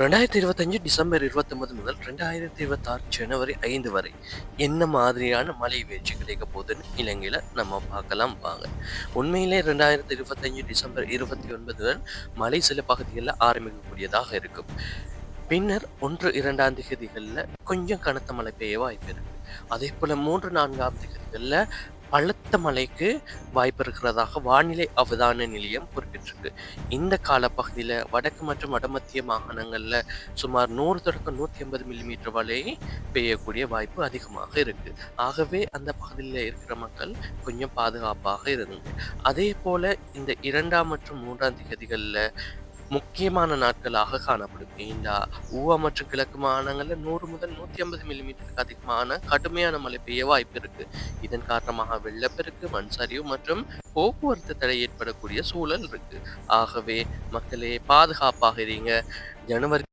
ரெண்டாயிரத்தி இருபத்தஞ்சு டிசம்பர் இருபத்தொன்பது முதல் ரெண்டாயிரத்தி இருபத்தாறு ஜனவரி ஐந்து வரை என்ன மாதிரியான மழை வீழ்ச்சி கிடைக்க போகுதுன்னு இலங்கையில் நம்ம பார்க்கலாம் வாங்க. உண்மையிலே ரெண்டாயிரத்தி இருபத்தஞ்சு டிசம்பர் இருபத்தி ஒன்பதுடன் மழை சில பகுதிகளில் ஆரம்பிக்கக்கூடியதாக இருக்கும். பின்னர் ஒன்று இரண்டாம் திகதிகளில் கொஞ்சம் கனத்த மழை பெய்ய வாய்ப்பு இருக்கு. அதே போல் மூன்று நான்காம் திகதிகளில் பலத்த மழைக்கு வாய்ப்பு இருக்கிறதாக வானிலை அவதான நிலையம் குறிப்பிட்டிருக்கு. இந்த காலப்பகுதியில் வடக்கு மற்றும் வடமத்திய மாகாணங்களில் சுமார் நூறு தொடக்கம் நூற்றி ஐம்பது மில்லிமீட்டர் வரை பெய்யக்கூடிய வாய்ப்பு அதிகமாக இருக்கு. ஆகவே அந்த பகுதியில் இருக்கிற மக்கள் கொஞ்சம் பாதுகாப்பாக இருந்தது. அதே போல இந்த இரண்டாம் மற்றும் மூன்றாம் திகதிகளில் முக்கியமான நாட்களாக காணப்படும். ஏண்டா ஊவா மற்றும் கிழக்கு மாகாணங்களில் நூறு முதல் நூற்றி ஐம்பது மில்லிமீட்டருக்கு அதிகமான கடுமையான மழை பெய்ய வாய்ப்பு இருக்கு. இதன் காரணமாக வெள்ளப்பெருக்கு மண் சரிவு மற்றும் போக்குவரத்து தடை ஏற்படக்கூடிய சூழல் இருக்கு. ஆகவே மக்களே பாதுகாப்பாக இருங்க. ஜனவரி